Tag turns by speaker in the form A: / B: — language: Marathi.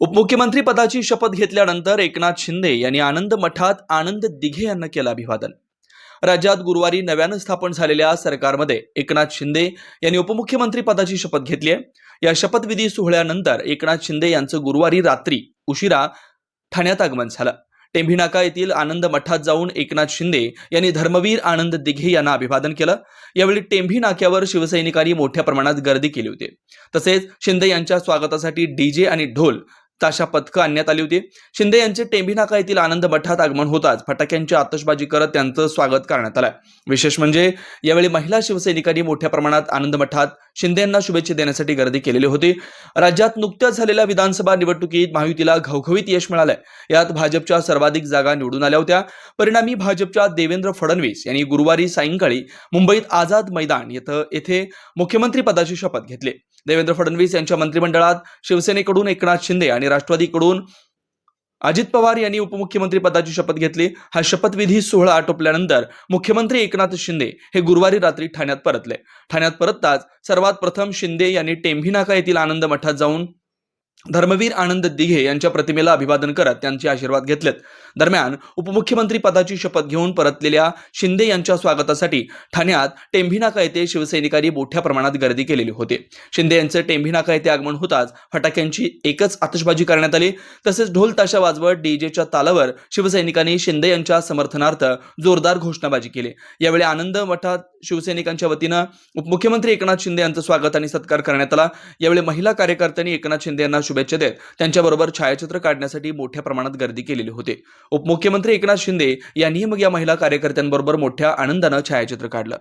A: उपमुख्यमंत्री पदाची शपथ घेतल्यानंतर एकनाथ शिंदे यांनी आनंद मठात आनंद दिघे यांना केलं अभिवादन. राज्यात गुरुवारी नव्यानं स्थापन झालेल्या सरकारमध्ये एकनाथ शिंदे यांनी उपमुख्यमंत्री पदाची शपथ घेतली आहे. या शपथविधी सोहळ्यानंतर एकनाथ शिंदे यांचं गुरुवारी रात्री उशिरा ठाण्यात आगमन झालं. टेंभी नाका येथील आनंद मठात जाऊन एकनाथ शिंदे यांनी धर्मवीर आनंद दिघे यांना अभिवादन केलं. यावेळी टेंभी नाक्यावर शिवसैनिकांनी मोठ्या प्रमाणात गर्दी केली होती. तसेच शिंदे यांच्या स्वागतासाठी डीजे आणि ढोल ताशा पथकं आणण्यात आली होती. शिंदे यांचे टेंभीनाका येथील आनंद मठात आगमन होताच. फटाक्यांची आतषबाजी करत त्यांचं स्वागत करण्यात आलं विशेष म्हणजे यावेळी महिला शिवसैनिकांनी मोठ्या प्रमाणात आनंद मठात शिंदे यांना शुभेच्छा देण्यासाठी गर्दी केलेली होती. राज्यात नुकत्याच झालेल्या विधानसभा निवडणुकीत महायुतीला घवघवीत यश मिळालंय. यात भाजपच्या सर्वाधिक जागा निवडून आल्या होत्या. परिणामी भाजपच्या देवेंद्र फडणवीस यांनी गुरुवारी सायंकाळी मुंबईत आझाद मैदान येथे मुख्यमंत्री पदाची शपथ घेतली. देवेंद्र फडणवीस यांच्या मंत्रिमंडळात शिवसेनेकडून एकनाथ शिंदे आणि राष्ट्रवादीकडून अजित पवार यांनी उपमुख्यमंत्री पदाची शपथ घेतली. हा शपथविधी सोहळा आटोपल्यानंतर मुख्यमंत्री एकनाथ शिंदे हे गुरुवारी रात्री ठाण्यात परतले. ठाण्यात परतताच सर्वात प्रथम शिंदे यांनी टेंभी नाका येथील आनंद मठात जाऊन धर्मवीर आनंद दिघे यांच्या प्रतिमेला अभिवादन करत त्यांचे आशीर्वाद घेतलेत. दरम्यान उपमुख्यमंत्री पदाची शपथ घेऊन परतलेल्या शिंदे यांच्या स्वागतासाठी ठाण्यात टेंभी नाका येथे शिवसैनिकांनी मोठ्या प्रमाणात गर्दी केलेली होती. शिंदे यांचं टेंभीनाका येथे आगमन होताच फटाक्यांची एकच आतषबाजी करण्यात आली. तसेच ढोल ताशा वाजवत डीजेच्या तालावर शिवसैनिकांनी शिंदे यांच्या समर्थनार्थ जोरदार घोषणाबाजी केली. यावेळी आनंद मठात शिवसैनिकांच्या वतीनं उपमुख्यमंत्री एकनाथ शिंदे यांचं स्वागत आणि सत्कार करण्यात आला. यावेळी महिला कार्यकर्त्यांनी एकनाथ शिंदे यांना शुभेच्छा देत त्यांच्याबरोबर छायाचित्र काढण्यासाठी मोठ्या प्रमाणात गर्दी केलेली होती. उपमुख्यमंत्री एकनाथ शिंदे यांनीही मग या महिला कार्यकर्त्यांबरोबर मोठ्या आनंदानं छायाचित्र काढलं.